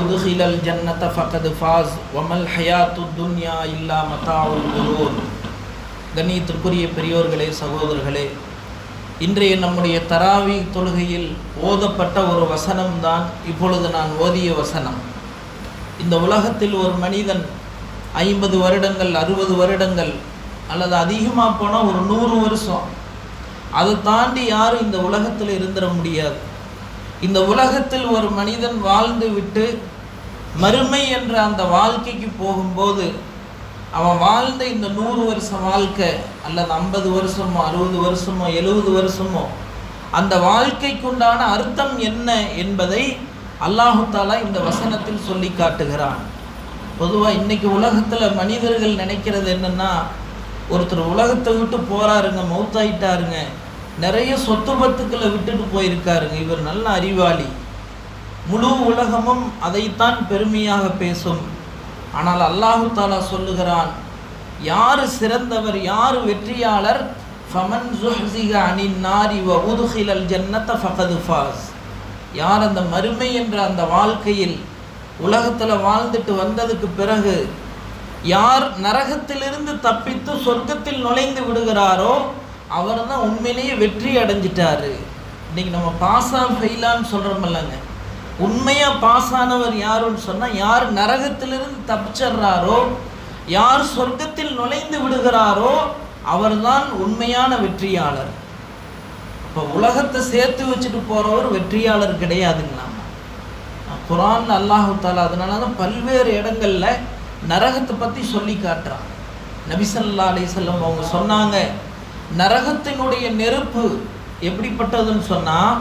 உதுகில் அல் ஜன்னத ஃபகது ஃபாஸ் வமல் ஹயாத்து துன்யா இல்லா மதாவுல் குரூர் கண்ணியத்திற்குரிய பெரியோர்களே சகோதரர்களே இன்றைய நம்முடைய தராவி தொழுகையில் ஓதப்பட்ட ஒரு வசனம்தான் இப்பொழுது நான் ஓதிய வசனம். இந்த உலகத்தில் ஒரு மனிதன் ஐம்பது வருடங்கள் அறுபது வருடங்கள் அல்லது அதிகமாக போனால் ஒரு நூறு வருஷம். அதை தாண்டி யாரும் இந்த உலகத்தில் இருந்துட முடியாது. இந்த உலகத்தில் ஒரு மனிதன் வாழ்ந்து விட்டு மறுமை என்ற அந்த வாழ்க்கைக்கு போகும்போது அவன் வாழ்ந்த இந்த நூறு வருஷம் வாழ்க்கை அல்லது ஐம்பது வருஷமோ அறுபது வருஷமோ எழுபது வருஷமோ அந்த வாழ்க்கைக்குண்டான அர்த்தம் என்ன என்பதை அல்லாஹுத்தாலா இந்த வசனத்தில் சொல்லி காட்டுகிறான். பொதுவாக இன்றைக்கி உலகத்தில் மனிதர்கள் நினைக்கிறது என்னென்னா ஒருத்தர் உலகத்தை விட்டு போகிறாருங்க மௌத்தாயிட்டாருங்க நிறைய சொத்து பத்துக்களை விட்டுட்டு போயிருக்காருங்க. இவர் நல்ல அறிவாளி. முழு உலகமும் அதைத்தான் பெருமையாக பேசும். ஆனால் அல்லாஹு தாலா சொல்லுகிறான் யார் சிறந்தவர் யார் வெற்றியாளர்? ஃபமன் ஜுஹ்சிக அனின் நாரி வ உதுகிலல் ஃபகது ஃபாஸ். யார் அந்த மறுமை என்ற அந்த வாழ்க்கையில் உலகத்தில் வாழ்ந்துட்டு வந்ததுக்கு பிறகு யார் நரகத்திலிருந்து தப்பித்து சொர்க்கத்தில் நுழைந்து விடுகிறாரோ அவர் தான் உண்மையிலேயே வெற்றி அடைஞ்சிட்டாரு. இன்றைக்கி நம்ம பாஸா ஃபெயிலான்னு சொல்கிறோமில்லங்க உண்மையாக பாஸ் ஆனவர் யாருன்னு சொன்னால் யார் நரகத்திலிருந்து தப்பிச்சிடுறாரோ யார் சொர்க்கத்தில் நுழைந்து விடுகிறாரோ அவர்தான் உண்மையான வெற்றியாளர். இப்போ உலகத்தை சேர்த்து வச்சுட்டு போகிறவர் வெற்றியாளர் கிடையாதுங்களாம். குரான் அல்லாஹு தாலா அதனால தான் பல்வேறு இடங்களில் நரகத்தை பற்றி சொல்லி காட்டுறான். நபிசல்லா அலிசல்லம் அவங்க சொன்னாங்க நரகத்தினுடைய நெருப்பு எப்படிப்பட்டதுன்னு சொன்னால்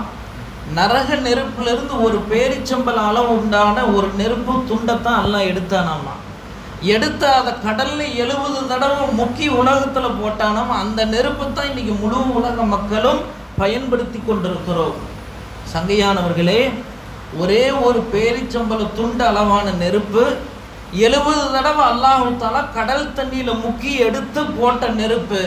நரக நெருப்பிலிருந்து ஒரு பேரிச்சம்பல் அளவு உண்டான ஒரு நெருப்பு துண்டத்தான் எல்லாம் எடுத்தானாமா? எடுத்து அதை கடல்ல எழுபது தடவை முக்கி உலகத்தில் போட்டானாமா? அந்த நெருப்பு தான் இன்னைக்கு முழு உலக மக்களும் பயன்படுத்தி கொண்டிருக்கிறோம். சங்கையானவர்களே ஒரே ஒரு பேரிச்சம்பல துண்டு அளவான நெருப்பு எழுபது தடவை அல்லாஹு தாலா கடல் தண்ணியில் முக்கி எடுத்து போட்ட நெருப்பு.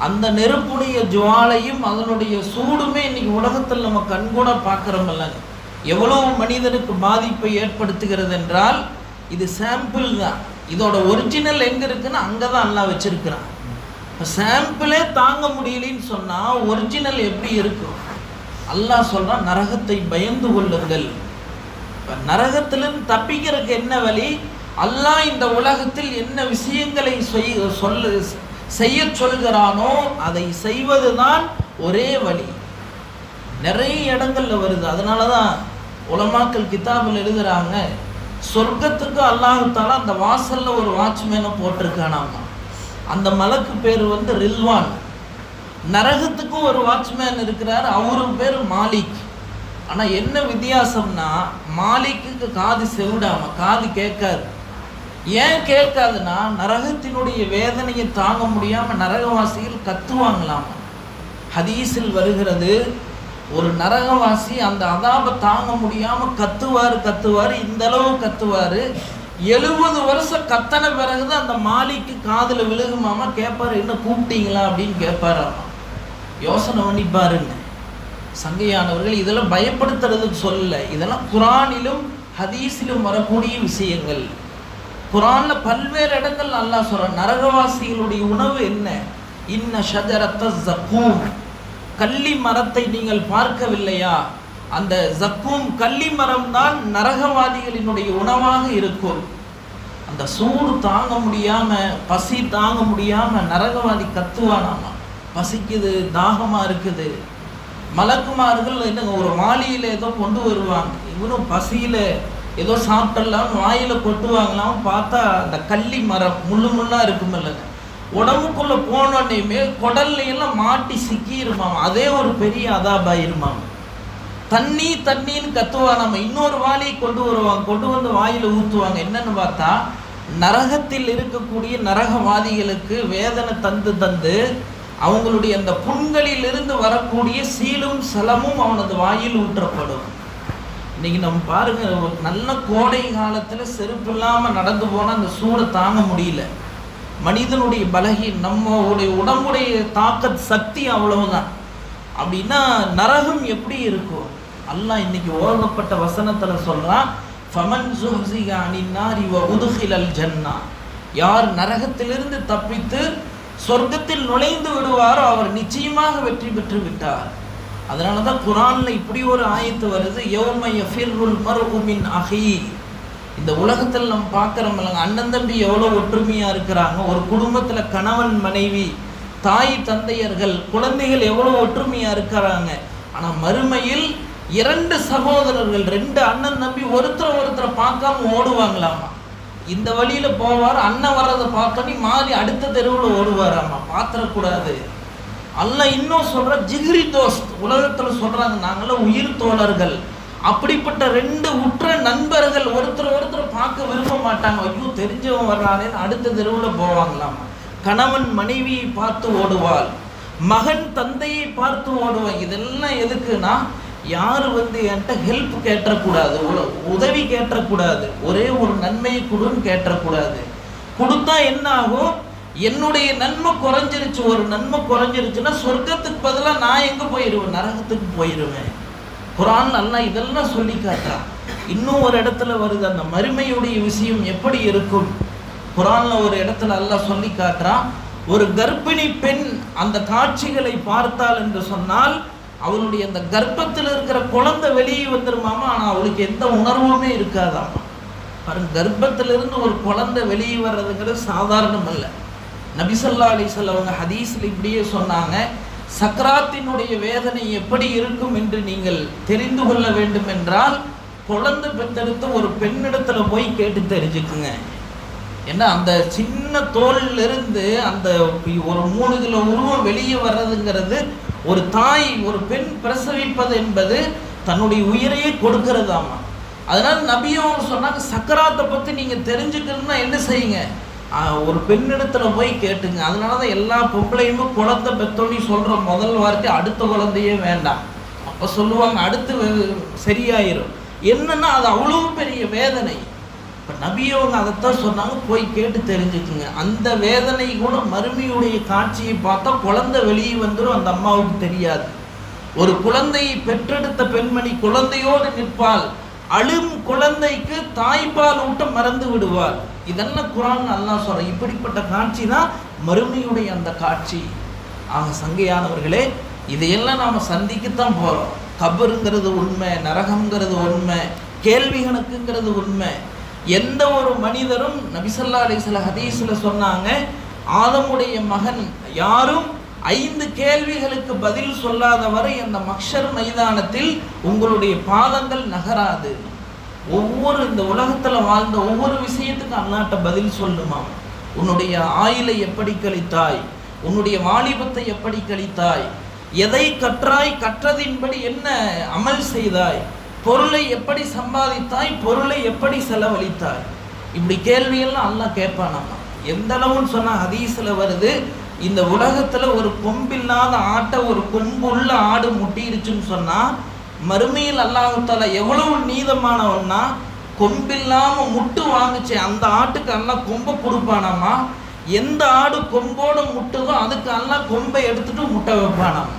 அந்த நெருப்புடைய ஜுவாலையும் அதனுடைய சூடுமே இன்னைக்கு உலகத்தில் நம்ம கண்கூட பார்க்குறோமில்லங்க எவ்வளோ மனிதனுக்கு பாதிப்பை ஏற்படுத்துகிறது என்றால் இது சாம்பிள் தான். இதோட ஒரிஜினல் எங்கே இருக்குன்னு அங்கே தான் எல்லாம் வச்சிருக்கிறான். இப்போ சாம்பிளே தாங்க முடியலன்னு சொன்னால் ஒரிஜினல் எப்படி இருக்கும்? அல்லாஹ் சொல்கிறான் நரகத்தை பயந்து கொள்ளுங்கள். இப்போ நரகத்திலிருந்து தப்பிக்கிறதுக்கு என்ன வழி? அல்லாஹ் இந்த உலகத்தில் என்ன விஷயங்களை செய்- சொல்லு செய்ய சொல்கிறானோ அதை செய்வது தான் ஒரே வழி. நிறைய இடங்கள்ல வருது. அதனால தான் உலமாக்கள் கிதாபில் எழுதுறாங்க சொர்க்கத்துக்கு அல்லாஹால அந்த வாசலில் ஒரு வாட்ச்மேனை போட்டிருக்கானாமா. அந்த மலக்கு பேர் வந்து ரில்வான். நரகத்துக்கும் ஒரு வாட்ச்மேன் இருக்கிறார். அவரு பேர் மாலிக். ஆனால் என்ன வித்தியாசம்னா மாலிக்கு காது செவிடாமல் காது கேட்காது. ஏன் கேட்காதுன்னா நரகத்தினுடைய வேதனையை தாங்க முடியாமல் நரகவாசிகள் கத்துவாங்களாம். ஹதீஸில் வருகிறது ஒரு நரகவாசி அந்த அதாபை தாங்க முடியாமல் கத்துவார் கத்துவார் இந்த அளவு கத்துவார். எழுபது வருஷம் கத்தன பிறகுதான் அந்த மாலிக்கு காதில் விழுகுமாமா கேட்பாரு என்ன கூப்பிட்டீங்களா? அப்படின்னு கேட்பாராமா யோசனை பண்ணி பாருங்க. சங்கையானவர்கள் இதெல்லாம் பயப்படுத்துறதுக்கு சொல்லலை. இதெல்லாம் குரானிலும் ஹதீஸிலும் வரக்கூடிய விஷயங்கள். குரான்ல பல்வேறு இடங்கள் அல்லாஹ் சொல்றான் நரகவாசிகளுடைய உணவு என்ன? இன்ன ஷஜரத்த ஜக்கூம் கள்ளி மரத்தை நீங்கள் பார்க்கவில்லையா? அந்த ஜக்கூம் கள்ளி மரம் தான் நரகவாதிகளினுடைய உணவாக இருக்கும். அந்த சூடு தாங்க முடியாம பசி தாங்க முடியாம நரகவாதி கத்துவானாமா? பசிக்குது தாகமா இருக்குது. மலக்குமார்கள் என்னங்க ஒரு மாலியில ஏதோ கொண்டு வருவாங்க. இவனும் பசியில ஏதோ சாப்பிட்டலாம் வாயில் கொட்டுவாங்களாம் பார்த்தா அந்த கள்ளி மரம் முள்ளு முள்ளாக இருக்குமில்லங்க உடம்புக்குள்ளே போனோடனேயுமே குடல்லையெல்லாம் மாட்டி சிக்கிருமாம். அதே ஒரு பெரிய அதாபாயிருமாம். தண்ணி தண்ணின்னு கத்துவானாம இன்னொரு வாளியை கொண்டு வருவாங்க. கொண்டு வந்து வாயில் ஊற்றுவாங்க என்னன்னு பார்த்தா நரகத்தில் இருக்கக்கூடிய நரகவாதிகளுக்கு வேதனை தந்து தந்து அவங்களுடைய அந்த புண்களிலிருந்து வரக்கூடிய சீலும் சலமும் அவனது வாயில் ஊற்றப்படும். இன்னைக்கு நம்ம பாருங்க நல்ல கோடை காலத்துல செருப்பு இல்லாம நடந்து போனா அந்த சூடை தாங்க முடியல. மனிதனுடைய பலகி நம்மளுடைய உடம்புடைய தாக்கத் சக்தி அவ்வளவுதான். அப்படின்னா நரகம் எப்படி இருக்கும் அல்லாஹ் இன்னைக்கு ஓதப்பட்ட வசனத்துல சொல்றான் ஃபமன் சுஹசிகா அனின் நாரி உதுகிலல் ஜன்னா. யார் நரகத்திலிருந்து தப்பித்து சொர்க்கத்தில் நுழைந்து விடுவாரோ அவர் நிச்சயமாக வெற்றி பெற்று விட்டார். அதனால தான் குரானில் இப்படி ஒரு ஆயத்து வருது யோமைய ஃபிர்ருல் மருகுமின் அகி இந்த உலகத்தில் நம்ம பார்க்குறோம் இல்லைங்க அண்ணன் தம்பி எவ்வளோ ஒற்றுமையாக இருக்கிறாங்க ஒரு குடும்பத்தில் கணவன் மனைவி தாய் தந்தையர்கள் குழந்தைகள் எவ்வளோ ஒற்றுமையாக இருக்கிறாங்க. ஆனால் மறுமையில் இரண்டு சகோதரர்கள் ரெண்டு அண்ணன் தம்பி ஒருத்தர் ஒருத்தரை பார்க்காம ஓடுவாங்களாமா? இந்த வழியில் போவார் அண்ணன் வர்றதை பார்த்தோன்னே மாறி அடுத்த தெருவில் ஓடுவாராமா? பார்த்துடக்கூடாது அல்ல இன்னும் சொல்ற ஜிகிரி தோஸ்த். உலகத்தில் சொல்றாங்க நாங்களாம் உயிர் தோழர்கள். அப்படிப்பட்ட ரெண்டு உற்ற நண்பர்கள் ஒருத்தர் ஒருத்தர் பார்க்க விரும்ப மாட்டாங்க. ஐயோ தெரிஞ்சவன் வர்றானேன்னு அடுத்த தெருவில் போவாங்களாம். கணவன் மனைவியை பார்த்து ஓடுவாள். மகன் தந்தையை பார்த்து ஓடுவான் இதெல்லாம் எதுக்குன்னா யார் வந்து என்கிட்ட ஹெல்ப் கேட்டக்கூடாது உதவி கேட்டக்கூடாது ஒரே ஒரு நன்மையை கொடுன்னு கேட்டக்கூடாது கொடுத்தா என்ன ஆகும்? என்னுடைய நன்மை குறைஞ்சிருச்சு ஒரு நன்மை குறைஞ்சிருச்சுன்னா சொர்க்கத்துக்கு பதிலாக நான் எங்கே போயிடுவேன்? நரகத்துக்கு போயிடுவேன். குரான் நல்லா இதெல்லாம் சொல்லி காட்டுறான் இன்னும் ஒரு இடத்துல வருது அந்த மறுமையுடைய விஷயம் எப்படி இருக்கும்? குரான்ல ஒரு இடத்துல நல்லா சொல்லி காட்டுறான் ஒரு கர்ப்பிணி பெண் அந்த காட்சிகளை பார்த்தாள் என்று சொன்னால் அவளுடைய அந்த கர்ப்பத்தில் இருக்கிற குழந்தை வெளியே வந்துருமாமா? ஆனால் அவளுக்கு எந்த உணர்வுமே இருக்காதாமா. பாருங்க கர்ப்பத்திலிருந்து ஒரு குழந்தை வெளியே வர்றதுங்கிறது சாதாரணம் அல்ல நபிசல்லா அலிசல் அவங்க ஹதீஸில் இப்படியே சொன்னாங்க சக்கராத்தினுடைய வேதனை எப்படி இருக்கும் என்று நீங்கள் தெரிந்து கொள்ள வேண்டும் என்றால் குழந்தை பெற்றெடுத்து ஒரு பெண்ணிடத்துல போய் கேட்டு தெரிஞ்சுக்குங்க. ஏன்னா அந்த சின்ன தோல்ல இருந்து அந்த ஒரு மூணு கிலோ உருவம் வெளியே வர்றதுங்கிறது ஒரு தாய் ஒரு பெண் பிரசவிப்பது என்பது தன்னுடைய உயிரையே கொடுக்கறதாமா? அதனால் நபியும் சொன்னாங்க சக்கராத்தை பற்றி நீங்கள் தெரிஞ்சுக்கணும்னா என்ன செய்யுங்க? ஒரு பெண்ணிடத்துல போய் கேட்டுங்க. அதனால தான் எல்லா பொம்பளையுமே குழந்தை பெத்தோன்னு சொல்கிற முதல் வார்த்தை அடுத்த குழந்தையே வேண்டாம். அப்போ சொல்லுவாங்க அடுத்து சரியாயிரும். என்னன்னா அது அவ்வளோ பெரிய வேதனை. இப்போ நபியவங்க அதைத்தான் சொன்னாங்க போய் கேட்டு தெரிஞ்சுக்குங்க. அந்த வேதனை கூட மறுமையுடைய காட்சியை பார்த்தா குழந்தை வெளியே வந்துடும் அந்த அம்மாவுக்கு தெரியாது. ஒரு குழந்தையை பெற்றெடுத்த பெண்மணி குழந்தையோடு நிற்பாள். அழும் குழந்தைக்கு தாய்ப்பால் ஊட்ட மறந்து விடுவார். இதெல்லாம் குரான் அல்லாஹ் சொல்கிறேன் இப்படிப்பட்ட காட்சி தான் மறுமையுடைய அந்த காட்சி. ஆக சங்கையானவர்களே இதையெல்லாம் நாம் சந்திக்கத்தான் போகிறோம் கபருங்கிறது உண்மை நரகங்கிறது உண்மை கேள்வி கணக்குங்கிறது உண்மை. எந்த ஒரு மனிதரும் நபிசல்லா சில ஹதீஸில் சொன்னாங்க ஆதமுடைய மகன் யாரும் ஐந்து கேள்விகளுக்கு பதில் சொல்லாதவரை இந்த அந்த மக்ஷர் மைதானத்தில் உங்களுடைய பாதங்கள் நகராது. ஒவ்வொரு இந்த உலகத்துல வாழ்ந்த ஒவ்வொரு விஷயத்துக்கும் அல்லாட்ட பதில் சொல்லுமா? உன்னுடைய ஆயிலை எப்படி கழித்தாய்? உன்னுடைய வாலிபத்தை எப்படி கழித்தாய்? எதை கற்றாய்? கற்றதின்படி என்ன அமல் செய்தாய்? பொருளை எப்படி சம்பாதித்தாய்? பொருளை எப்படி செலவழித்தாய்? இப்படி கேள்வியெல்லாம் அல்லாஹ் கேட்பானாமா? எந்த அளவுன்னு சொன்னா ஹதீஸில் வருது இந்த உலகத்துல ஒரு கொம்பில்லாத ஆட்டை ஒரு கொம்புள்ள ஆடு முட்டிருச்சுன்னு சொன்னா மறுமையில் அல்லாஹால எவ்வளவு நீதமானவன்னா கொம்பில்லாம முட்டு வாங்குச்சு அந்த ஆட்டுக்கு எல்லாம் கொம்பை கொடுப்பானாமா? எந்த ஆடு கொம்போட முட்டுதோ அதுக்கு எல்லாம் கொம்பை எடுத்துட்டு முட்டை வைப்பானாம்.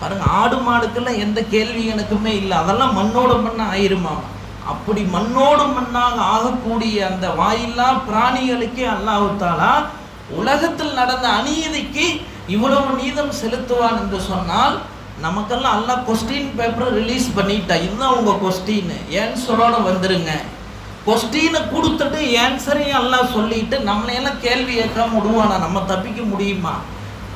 பாருங்க ஆடு மாடுக்கெல்லாம் எந்த கேள்வி எனக்குமே இல்லை. அதெல்லாம் மண்ணோட மண்ணாக ஆயிருமாம் அப்படி மண்ணோடு மண்ணாக ஆகக்கூடிய அந்த வாயில்லா பிராணிகளுக்கே அல்லாஹாலா உலகத்தில் நடந்த அநீதிக்கு இவ்வளவு நீதம் செலுத்துவான் என்று சொன்னால் நமக்கெல்லாம் எல்லாம் கொஸ்டின் பேப்பரை ரிலீஸ் பண்ணிட்டா இதுதான் உங்கள் கொஸ்டின் ஏன்சரோட வந்துருங்க? கொஸ்டினை கொடுத்துட்டு ஏன்சரையும் எல்லாம் சொல்லிட்டு நம்மளையெல்லாம் கேள்வி கேட்காம விடுவானா? நம்ம தப்பிக்க முடியுமா?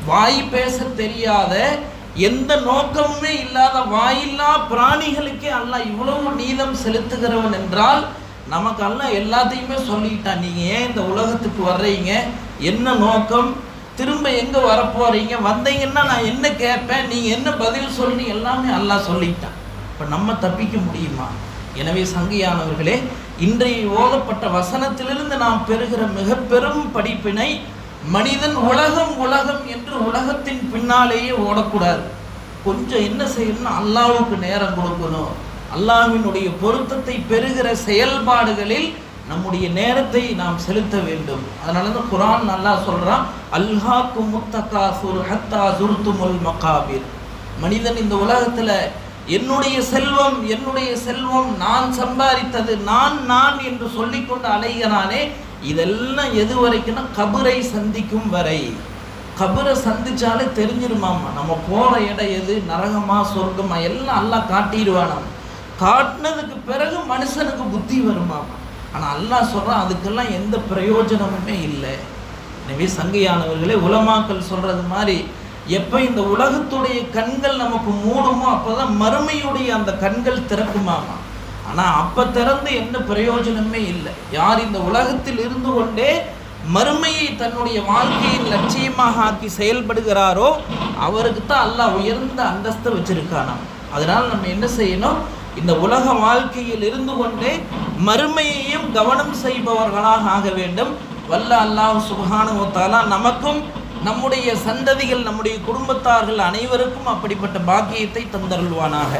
வாய் பேச தெரியாத எந்த நோக்கமுமே இல்லாத வாயில்லா பிராணிகளுக்கே அல்லாஹ் இவ்வளவு நீதம் செலுத்துகிறவன் என்றால் நமக்கு அல்லாஹ் எல்லாத்தையுமே சொல்லிட்டான் நீங்கள் ஏன் இந்த உலகத்துக்கு வர்றீங்க? என்ன நோக்கம்? திரும்ப எங்கே வரப்போறீங்க? வந்தீங்கன்னா நான் என்ன கேட்பேன்? நீங்கள் என்ன பதில் சொல்லி எல்லாமே அல்லாஹ் சொல்லிட்டான் இப்போ நம்ம தப்பிக்க முடியுமா? எனவே சங்கியானவர்களே இன்றைய ஓதப்பட்ட வசனத்திலிருந்து நாம் பெறுகிற மிக பெரும் படிப்பினை மனிதன் உலகம் உலகம் என்று உலகத்தின் பின்னாலேயே ஓடக்கூடாது. கொஞ்சம் என்ன செய்யணும்னா அல்லாவுக்கு நேரம் கொடுக்கணும். அல்லாஹ்வினுடைய பொருத்தத்தை பெறுகிற செயல்பாடுகளில் நம்முடைய நேரத்தை நாம் செலுத்த வேண்டும். அதனால தான் குரான் நல்லா சொல்கிறான் அல்ஹாக்கு முத்தகா சுர் ஹத்தா சுருத்துமுல் மகாபீர். மனிதன் இந்த உலகத்தில் என்னுடைய செல்வம் என்னுடைய செல்வம் நான் சம்பாதித்தது நான் நான் என்று சொல்லிக்கொண்டு அலைகிறானே இதெல்லாம் எது வரைக்கும்னா கபரை சந்திக்கும் வரை. கபரை சந்திச்சாலே தெரிஞ்சிருமாமா நம்ம போகிற இடம் எது? நரகமா சொர்க்கமா எல்லாம் நல்லா காட்டிடுவானாம். காட்டினதுக்கு பிறகு மனுஷனுக்கு புத்தி வருமாமா ஆனால் அல்லாஹ் சொல்கிறான் அதுக்கெல்லாம் எந்த பிரயோஜனமுமே இல்லை. எனவே சங்கையானவர்களே உலமாக்கல் சொல்கிறது மாதிரி எப்போ இந்த உலகத்துடைய கண்கள் நமக்கு மூடுமோ அப்போ தான் மறுமையுடைய அந்த கண்கள் திறக்குமாமா? ஆனால் அப்போ திறந்து என்ன பிரயோஜனமே இல்லை. யார் இந்த உலகத்தில் இருந்து கொண்டே மறுமையை தன்னுடைய வாழ்க்கையின் லட்சியமாக ஆக்கி செயல்படுகிறாரோ அவருக்கு தான் அல்லாஹ் உயர்ந்த அந்தஸ்தை வச்சிருக்கானாம். அதனால் நம்ம என்ன செய்யணும்? இந்த உலக வாழ்க்கையில் இருந்து கொண்டே மறுமையையும் கவனம் செய்பவர்களாக ஆக வேண்டும். வல்ல அல்லாஹ் சுபஹானஹு நமக்கும் நம்முடைய சந்ததிகள் நம்முடைய குடும்பத்தார்கள் அனைவருக்கும் அப்படிப்பட்ட பாக்கியத்தை தந்தருள்வானாக.